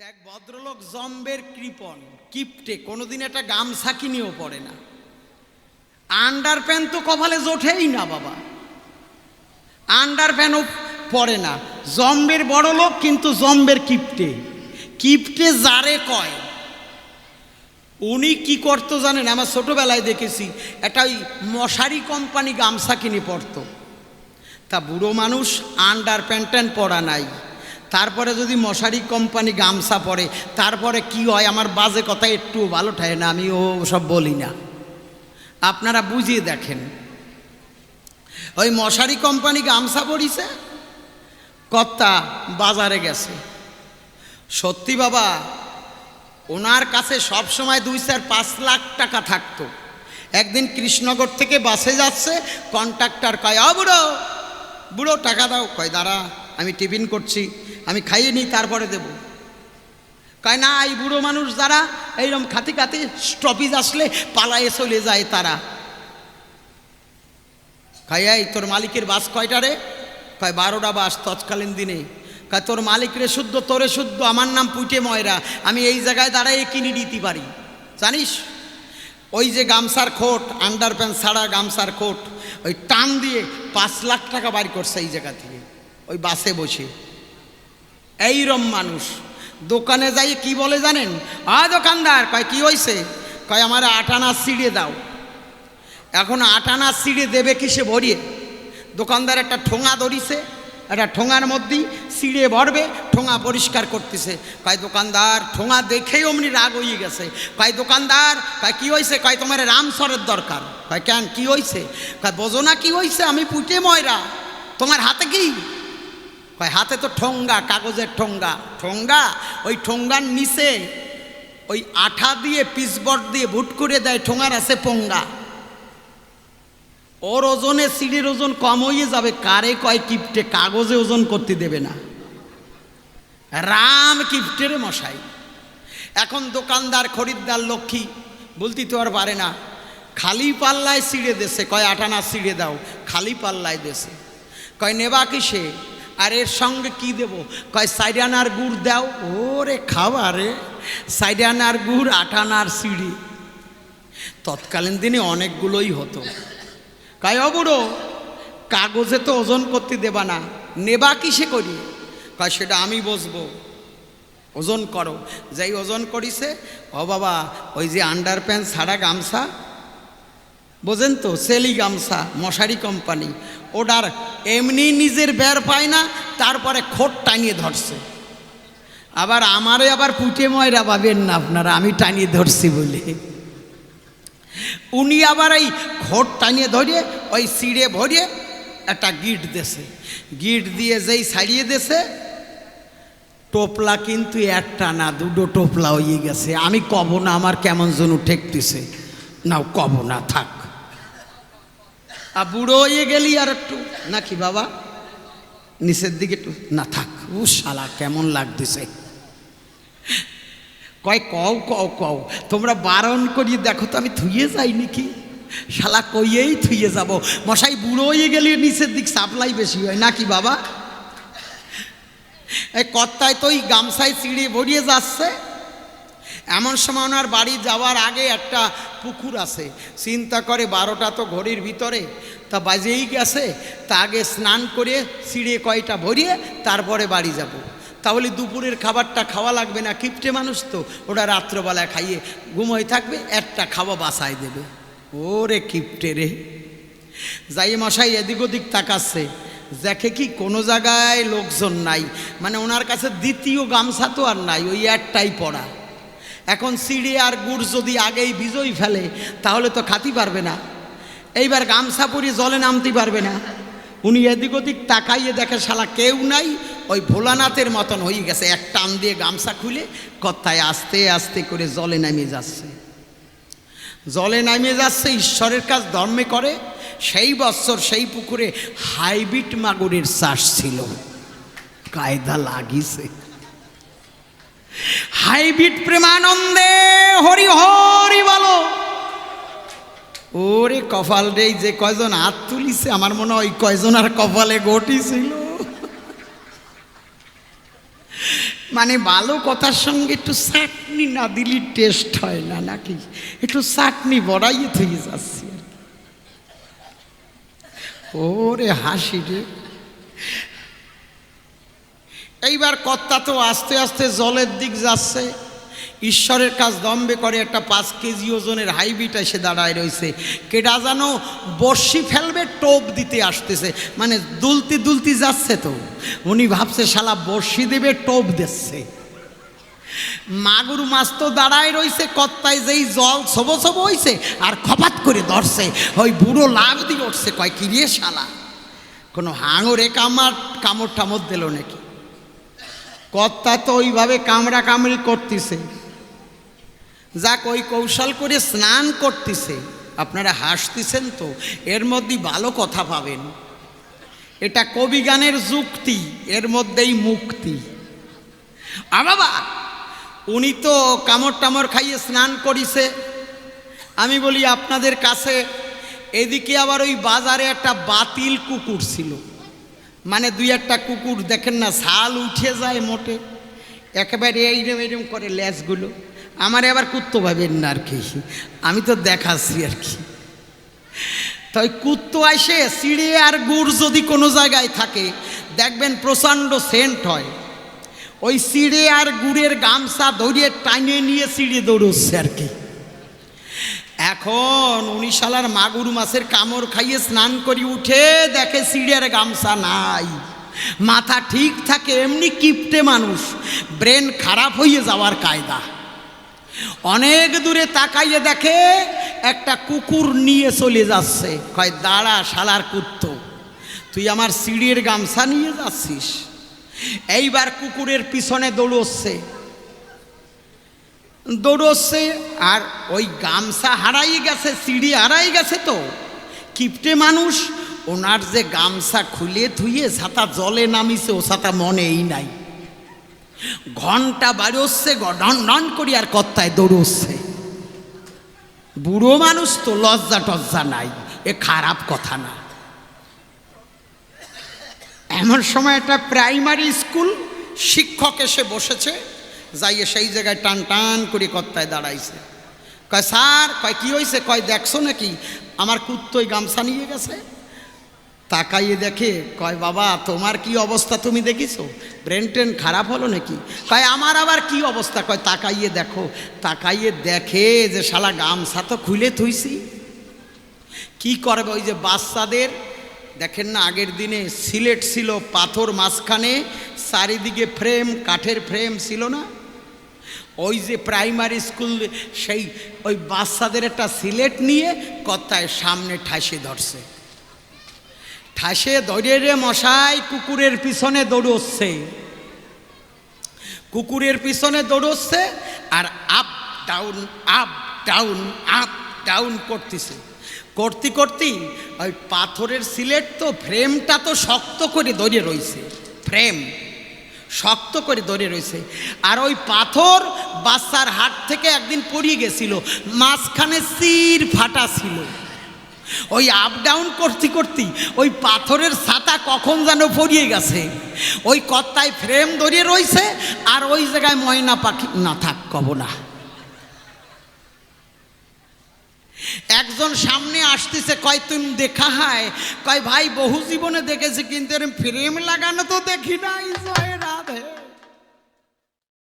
এক ভদ্রলোক জম্বের কৃপন কিপটে, কোনোদিন একটা গামছা কিনেও পড়ে না। আন্ডার প্যান্ট তো কপালে জোঠেই না বাবা। আন্ডার প্যান্টও পরে না। জম্বের বড় লোক কিন্তু জম্বের কিপটে। কিপটে যারে কয়। উনি কি করতো জানেন? আমার ছোটোবেলায় দেখেছি, একটা ওই মশারি কোম্পানি গামছা কিনে পড়তো। তা বুড়ো মানুষ আন্ডার প্যান্ট পরা নাই। তারপরে যদি মশারি কোম্পানি গামছা পরে, তারপরে কি হয়? আমার বাজে কথা একটু ভালো ঠায় না, আমি ও সব বলি না। আপনারা বুঝিয়ে দেখেন। ওই মশারি কোম্পানি গামছা পরিছে, কর্তা বাজারে গেছে। সত্যি বাবা, ওনার কাছে সব সময় দুই চার পাঁচ লাখ টাকা থাকতো। একদিন কৃষ্ণনগর থেকে বাসে যাচ্ছে, কন্ট্রাক্টর কয় আ বুড়ো বুড়ো টাকা দাও। কয়, দাঁড়া, আমি টিফিন করছি। আমি খাইয়ে নিই, তারপরে দেব। কয়, না, এই বুড়ো মানুষ যারা এইরকম খাতি খাতি স্টপিজ আসলে পালায়ে চলে যায় তারা। এই, তোর মালিকের বাস কয়টা রে? কয়, বারোটা বাস তৎকালীন দিনে। কয়, তোর মালিক রে শুদ্ধ, তোরে শুদ্ধ, আমার নাম পুইটে ময়রা, আমি এই জায়গায় দাঁড়াই কিনে দিতে পারি। জানিস? ওই যে গামছার খোট আন্ডার প্যান্ট ছাড়া গামছার খোট, ওই টান দিয়ে পাঁচ লাখ টাকা বাড়ি করছে এই জায়গা থেকে, ওই বাসে বসে। এইরম মানুষ। দোকানে যাই কি বলে জানেন? আ দোকানদার, কয়, কি হয়েছে কয়, আমার আটানা সিঁড়ে দাও। এখন আটানা সিঁড়ে দেবে কিসে ভরিয়ে? দোকানদার একটা ঠোঙা ধরিছে, একটা ঠোঙার মধ্যেই সিঁড়ে ভরবে, ঠোঙা পরিষ্কার করতেছে। কয়, দোকানদার, ঠোঙা দেখেই অমনি রাগ হয়ে গেছে। কয়, দোকানদার, কয়, কি হয়েছে কয়, তোমার রামসরের দরকার। কয়, কেন, কি হয়েছে কয়, বোঝো না কি হয়েছে আমি পুটে ময়রা। তোমার হাতে কি? কয়, হাতে তো ঠোঙ্গা, কাগজের ঠোঙ্গা। ঠোঙ্গা? ওই ঠোঙ্গার নিচে ওই আঠা দিয়ে পিসবট দিয়ে ভুট করে দেয়, ঠোঙার আছে পোঙ্গা। ওর ওজনে, সিঁড়ির ওজন কম হয়ে যাবে, কারে কয় কিপটে কাগজে ওজন করতে দেবে না। রাম কিপটের মশাই। এখন দোকানদার, খরিদ্দার, লক্ষ্মী, বলতে তো আর পারে না। খালি পাল্লায় সিঁড়ে দেশে কয়, আটানা সিঁড়ে দাও, খালি পাল্লায় দেশে কয়, নেবা কিসে? আর এর সঙ্গে কি দেব? কয়, সাইডানার গুড় দাও। ওরে খাবারে সাইডানার গুড়, আটানার সিঁড়ি। তৎকালীন দিনে অনেকগুলোই হতো। কায় অবুড়ো কাগজে তো ওজন করতে দেবা না। নেবা কিসে করি? কয়, সেটা আমি বসবো। ওজন করো। যেই ওজন করিছে, ও বাবা, ওই যে আন্ডার প্যান্ট ছাড়া গামছা বোঝেন তো, সেলি গামছা, মশারি কোম্পানি। ওটার এমনি নিজের বের পায় না, তারপরে খোট টানিয়ে ধরছে। আবার আমারে আবার পুটে ময়রা পাবেন না আপনারা, আমি টানিয়ে ধরছি বলে। উনি আবার এই ঘোট টানিয়ে ধরিয়ে ওই সিঁড়ে ভরে একটা গিট দেছে। গিট দিয়ে যেই ছাড়িয়ে দেছে, টোপলা কিন্তু একটা না, দুটো টোপলা হয়ে গেছে। আমি কব না, আমার কেমন যেন ঠেকতেছে। নাও কব না, থাক। আর বুড়ো হয়ে গেলি আর একটু। নাকি বাবা? নিচের দিকে একটু। না থাক। ও শালা, কেমন লাগতেছে। কয়, কও কও কও। তোমরা বারণ করিয়ে দেখো তো আমি থুয়ে যাই নাকি? শালা, কইয়েই থুয়ে যাব। মশাই, বুড়ো হয়ে গেলে, নিচের দিক সাপ্লাই বেশি হয়। নাকি বাবা? এই কর্তায় তো ওই গামছায় চিড়ে ভরিয়ে যাচ্ছে। এমন সময় ওনার বাড়ি যাওয়ার আগে একটা পুকুর আছে। চিন্তা করে বারোটা তো ঘড়ির ভিতরে। তা বাজেই গেছে। তা আগে স্নান করে চিড়ে কয়টা ভরিয়ে তারপরে বাড়ি যাব। তাহলে দুপুরের খাবারটা খাওয়া লাগবে না? কিপটে মানুষ তো। ওটা রাত্রবেলায় খাইয়ে ঘুমোই থাকবে, একটা খাওয়া বাসায় দেবে। ওরে কিপটে রে। যাই মশাই, এদিক ওদিক তাকাচ্ছে। দেখে কি কোনো জায়গায় লোকজন নাই। মানে ওনার কাছে দ্বিতীয় গামছা তো আর নাই, ওই একটাই পড়া। এখন সিঁড়ি আর গুড় যদি আগেই বিজয়ী ফেলে, তাহলে তো খাতি পারবে না। এইবার গামছা পরি জলে নামতে পারবে না। উনি এদিক ওদিক তাকাইয়ে দেখে শালা কেউ নাই, ওই ভোলানাথের মতন হয়ে গেছে। এক টান দিয়ে গামছা খুলে কথায় আস্তে আস্তে করে জলে নামে যাচ্ছে। জলে নামে যাচ্ছে, ঈশ্বরের কাজ ধর্মে করে। সেই বৎসর সেই পুকুরে হাইব্রিড মাগুরের চাষ ছিল। কায়দা লাগিছে। হাইব্রিড প্রেমানন্দে হরি হরি বলো। ওরে কপাল রে যে কয়জন হাত তুলিছে, আমার মনে হয় কয়জন আর কপালে গটি ছিল। মানে ভালো কথার সঙ্গে একটু চাটনি না দিলে টেস্ট হয় না নাকি? একটু চাটনি বড়াইয়ে থেকে যাচ্ছি। ওরে হাসি রে। এইবার কর্তা তো আস্তে আস্তে জলের দিক যাচ্ছে। ঈশ্বরের কাজ দম্বে করে একটা পাঁচ কেজি ওজনের হাইবিট এসে দাঁড়ায় রয়েছে। কেটা যেন বর্ষি ফেলবে, টোপ দিতে আসতেছে। মানে দুলতি দুলতি যাচ্ছে তো। উনি ভাবছে, শালা বর্ষি দেবে, টোপ দিচ্ছে। মাগুর মাছ তো দাঁড়ায় রইছে কত্তায় যেই জল ছোবো ছোবো হইছে আর খপাত করে ধরছে। ওই বুড়ো লাভ দিয়ে উঠছে, কয়, কি রে শালা? কোনো হাঙরে কামার, কামড় টামড় দিল নাকি? কর্তা তো ওইভাবে কামড়া কামড়ি করতেছে। যাক, ওই কৌশল করে স্নান করতেছে। আপনারা হাসতেছেন তো, এর মধ্যে ভালো কথা পাবেন। এটা কবিগানের যুক্তি, এর মধ্যেই মুক্তি। আ বাবা, উনি তো কামড় টামড় খাইয়ে স্নান করিছে। আমি বলি, আপনাদের কাছে এদিকে আবার ওই বাজারে একটা বাতিল কুকুর ছিল। মানে দুই একটা কুকুর, দেখেন না, ছাল উঠে যায় মোটে। একেবারে এইরম এইরম করে ল্যাসগুলো আমার আবার কুত্তো ভাবেন না আর কি। আমি তো দেখাচ্ছি আর কি। তাই কুত্তো আসে সিঁড়ে আর গুড় যদি কোনো জায়গায় থাকে, দেখবেন প্রচণ্ড সেন্ট হয়। ওই সিঁড়ে আর গুড়ের গামছা ধরিয়ে টাইনে নিয়ে সিঁড়ে দৌড়চ্ছে আর কি। এখন উনি শালার মাগুর মাছের কামড় খাইয়ে স্নান করি উঠে দেখে সিঁড়ের গামছা নাই। মাথা ঠিক থাকে, এমনি কিপটে মানুষ। ব্রেন খারাপ হয়ে যাওয়ার কায়দা। অনেক দূরে তাকাইয়ে দেখে একটা কুকুর নিয়ে চলে যাচ্ছে। কয়, দাঁড়া শালার কুত্তো, তুই আমার সিঁড়ির গামছা নিয়ে যাচ্ছিস। এইবার কুকুরের পিছনে দৌড়চ্ছে। দৌড়চ্ছে আর ওই গামছা হারাই গেছে, সিঁড়ি হারাই গেছে তো। কিপটে মানুষ, ওনার যে গামছা খুলে ধুয়ে ছাতা জলে নামিছে, ও ছাতা মনেই নাই। ঘণ্টা বাড়ছে ডন ডন করি আর কত্তায় দৌড়চ্ছে। বুড়ো মানুষ তো লজ্জা টজ্জা নাই, এ খারাপ কথা না। এমন সময় একটা প্রাইমারি স্কুল শিক্ষক এসে বসেছে। যাইয়ে সেই জায়গায় টান টান করে কত্তায় দাঁড়াইছে। কয়, স্যার, কয়, কি হয়েছে কয়, দেখছ নাকি? আমার কুত্তই গামছা নিয়ে গেছে। তাকাইয়ে দেখে, কয়, বাবা, তোমার কি অবস্থা তুমি দেখিছো? ব্রেন ট্রেন খারাপ হলো নাকি? কয়, আমার আবার কি অবস্থা? কয়, তাকাইয়ে দেখো, তাকাইয়ে দেখে যে শালা গামছা তো খুলে থুইছি। কি করবে ওই যে বাচ্চাদের? দেখেন না, আগের দিনে সিলেট ছিল পাথর মাঝখানে, চারিদিকে ফ্রেম, কাঠের ফ্রেম ছিল না? ওই যে প্রাইমারি স্কুল, সেই ওই বাচ্চাদের একটা সিলেট নিয়ে কত্তায় সামনে ঠাসে ধরছে। ঠাসে ধরে রে মশাই, কুকুরের পিছনে দৌড়চ্ছে। কুকুরের পিছনে দৌড়চ্ছে আর up down up down up down করতেছে। করতে করতে ওই পাথরের সিলেট তো ফ্রেমটা তো শক্ত করে ধরে রয়েছে। ফ্রেম শক্ত করে ধরে রয়েছে। আর ওই পাথর বাচ্চার হাট থেকে একদিন পড়িয়ে গেছিল। মাঝখানে সির ফাটা ছিল। ওই আপ ডাউন করতে করতে ওই পাথরের ছাতা কখন যেন পড়িয়ে গেছে। ওই কত্তায় ফ্রেম ধরিয়ে রয়েছে আর ওই জায়গায় ময়না পাখি না থাক, কব না। একজন সামনে আসতেছে, কয়, তুমি দেখা হয়? কয়, ভাই, বহু জীবনে দেখেছি, কিন্তু এরম ফ্রেম লাগানো তো দেখি নাই, জয় রাধে।